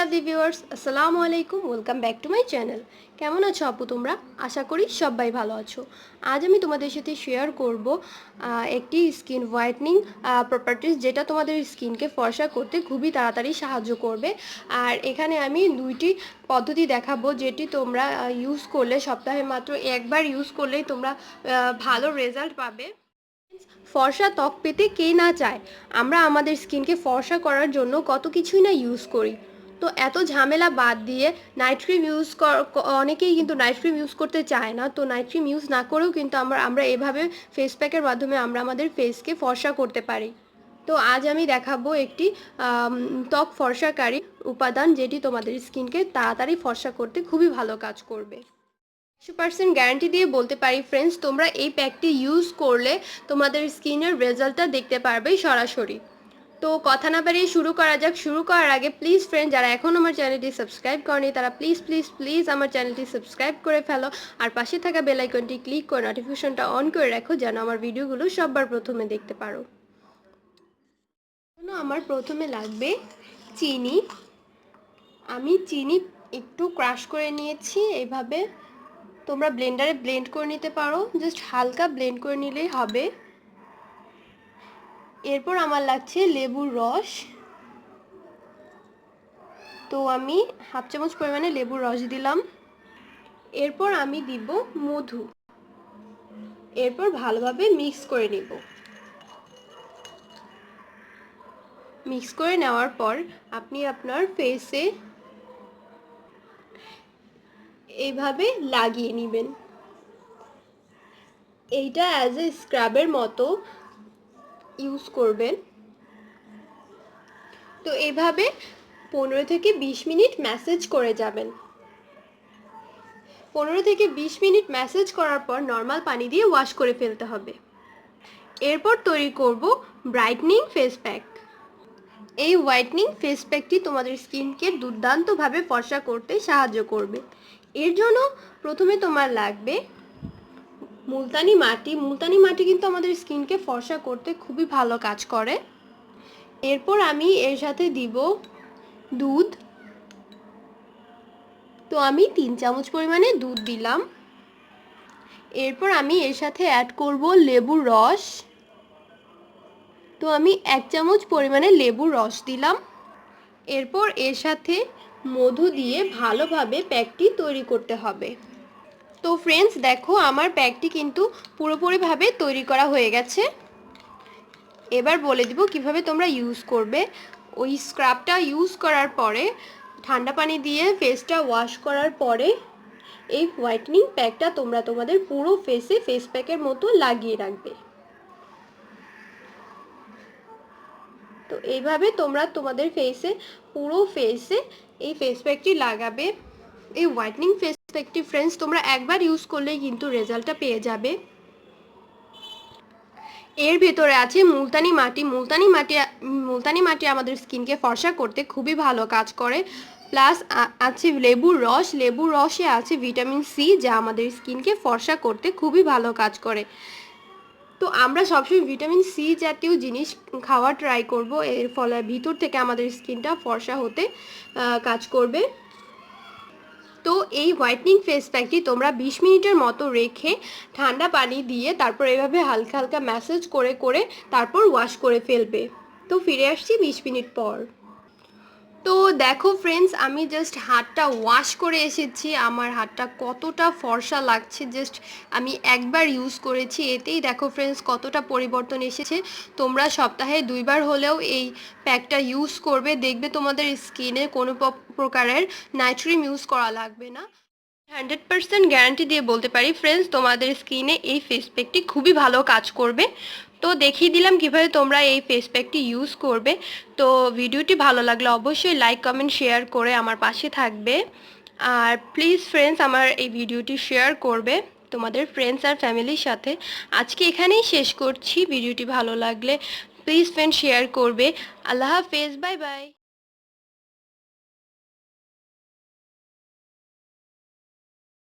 Lovely viewers আসসালামু আলাইকুম welcome back to my channel কেমন আছো আপু তোমরা? আশা করি সবাই ভালো আছো। আজ আমি তোমাদের সাথে শেয়ার করব একটি স্কিন হোয়াইটনিং প্রপার্টিস যেটা তোমাদের স্কিনকে ফর্সা করতে খুবই তাড়াতাড়ি সাহায্য করবে। আর এখানে আমি দুইটি পদ্ধতি দেখাবো, যেটি তোমরা ইউজ করলে সপ্তাহে মাত্র একবার ইউজ করলেই তোমরা ভালো রেজাল্ট পাবে। ফর্সা ত্বক পেতে কে না চায়? আমরা আমাদের স্কিনকে ফর্সা করার জন্য কত কিছুই না ইউজ করি। তো এত ঝামেলা বাদ দিয়ে নাইট ক্রিম ইউজ অনেকেই কিন্তু নাইট ক্রিম ইউজ করতে চায় না। তো নাইট ক্রিম ইউজ না করেও কিন্তু আমরা আমরা এভাবে ফেস প্যাকের মাধ্যমে আমরা আমাদের ফেসকে ফর্সা করতে পারি। তো আজ আমি দেখাবো একটি ত্বক ফর্সাকারী উপাদান যেটি তোমাদের স্কিনকে তাড়াতাড়ি ফর্সা করতে খুবই ভালো কাজ করবে। একশো পার্সেন্ট গ্যারান্টি দিয়ে বলতে পারি ফ্রেন্ডস তোমরা এই প্যাকটি ইউজ করলে তোমাদের স্কিনের রেজাল্টটা দেখতে পারবে সরাসরি। তো কথা না বাড়িয়ে শুরু করা যাক। শুরু করার আগে প্লিজ ফ্রেন্ড যারা এখন আমার চ্যানেলটি সাবস্ক্রাইব করেনি, তারা প্লিজ প্লিজ প্লিজ আমার চ্যানেলটি সাবস্ক্রাইব করে ফেলো। আর পাশে থাকা বেল আইকনটি ক্লিক করে নোটিফিকেশনটা অন করে রাখো, যেন আমার ভিডিওগুলো সববার প্রথমে দেখতে পারো। আমার প্রথমে লাগবে চিনি। আমি চিনি একটু ক্রাশ করে নিয়েছি এইভাবে তোমরা ব্লেন্ডারে ব্লেন্ড করে নিতে পারো। জাস্ট হালকা ব্লেন্ড করে নিলেই হবে। এরপর আমার লাগছে লেবুর রস। তো আমি হাফ চামচ পরিমাণে লেবুর রস দিলাম। এরপর আমি দিব মধু। এরপর ভালোভাবে মিক্স করে নিব। মিক্স করে নেওয়ার পর আপনি আপনার ফেসে এইভাবে লাগিয়ে নেবেন। এইটা অ্যাজ এ স্ক্রাবের মতো ইউজ করবেন। তো এইভাবে পনেরো থেকে বিশ মিনিট ম্যাসেজ করে যাবেন। পনেরো থেকে বিশ মিনিট ম্যাসেজ করার পর নর্মাল পানি দিয়ে ওয়াশ করে ফেলতে হবে। এরপর তৈরি করব ব্রাইটনিং ফেস প্যাক এই হোয়াইটনিং ফেস প্যাকটি তোমাদের স্কিনকে দুর্দান্তভাবে ফর্সা করতে সাহায্য করবে। এর জন্য প্রথমে তোমার লাগবে মুলতানি মাটি মুলতানি মাটি কিন্তু আমাদের স্কিনকে ফর্সা করতে খুবই ভালো কাজ করে। এরপর আমি এর সাথে দিব দুধ। তো আমি তিন চামচ পরিমাণে দুধ দিলাম। এরপর আমি এর সাথে অ্যাড করব লেবুর রস। তো আমি এক চামচ পরিমাণে লেবুর রস দিলাম। এরপর এর সাথে মধু দিয়ে ভালোভাবে প্যাকটি তৈরি করতে হবে। তো ফ্রেন্ডস দেখো আমার প্যাকটি কিন্তু পুরোপুরিভাবে তৈরি করা হয়ে গেছে। এবার বলে দিব কীভাবে তোমরা ইউজ করবে। ওই স্ক্রাবটা ইউজ করার পরে, ঠান্ডা পানি দিয়ে ফেসটা ওয়াশ করার পরে, এই হোয়াইটনিং প্যাকটা তোমরা তোমাদের পুরো ফেসে ফেস প্যাকের মতো লাগিয়ে রাখবে। তো এইভাবে তোমরা তোমাদের ফেসে পুরো ফেসে এই ফেস প্যাকটি লাগাবে। এই হোয়াইটনিং ফেস প্যাকটি ফ্রেন্ডস তোমরা একবার ইউজ করলেই কিন্তু রেজাল্টটা পেয়ে যাবে। এর ভেতরে আছে মুলতানি মাটি। মুলতানি মাটি মুলতানি মাটি আমাদের স্কিনকে ফর্সা করতে খুবই ভালো কাজ করে। প্লাস আছে লেবুর রস। লেবুর রসে আছে ভিটামিন সি যা আমাদের স্কিনকে ফর্সা করতে খুবই ভালো কাজ করে। তো আমরা সবসময় ভিটামিন সি জাতীয় জিনিস খাওয়া ট্রাই করব। এর ফলে ভিতর থেকে আমাদের স্কিনটা ফর্সা হতে কাজ করবে। তো এই হোয়াইটনিং ফেস প্যাকটি তোমরা বিশ মিনিটের মতো রেখে ঠান্ডা পানি দিয়ে তারপর এভাবে হালকা হালকা ম্যাসেজ করে করে তারপর ওয়াশ করে ফেলবে। তো ফিরে আসছি বিশ মিনিট পর। তো দেখো ফ্রেন্ডস আমি জাস্ট হাতটা ওয়াশ করে এসেছি। আমার হাতটা কতটা ফর্সা লাগছে জাস্ট আমি একবার ইউজ করেছি। এতেই দেখো ফ্রেন্ডস কতটা পরিবর্তন এসেছে। তোমরা সপ্তাহে দুইবার হলেও এই প্যাকটা ইউজ করবে। দেখবে তোমাদের স্কিনে কোনো প্রকারের নাইট্রিম ইউজ করা লাগবে না। হান্ড্রেড পার্সেন্ট গ্যারান্টি দিয়ে বলতে পারি ফ্রেন্ডস তোমাদের স্কিনে এই ফেস প্যাকটি খুবই ভালো কাজ করবে। তো দেখিয়ে দিলাম কীভাবে তোমরা এই ফেস প্যাকটি ইউজ করবে। তো ভিডিওটি ভালো লাগলে অবশ্যই লাইক কমেন্ট শেয়ার করে আমার পাশে থাকবে। আর প্লিজ ফ্রেন্ডস আমার এই ভিডিওটি শেয়ার করবে তোমাদের ফ্রেন্ডস আর ফ্যামিলির সাথে। আজকে এখানেই শেষ করছি। ভিডিওটি ভালো লাগলে প্লিজ ফ্রেন্ড শেয়ার করবে। আল্লাহ হাফেজ বাই বাই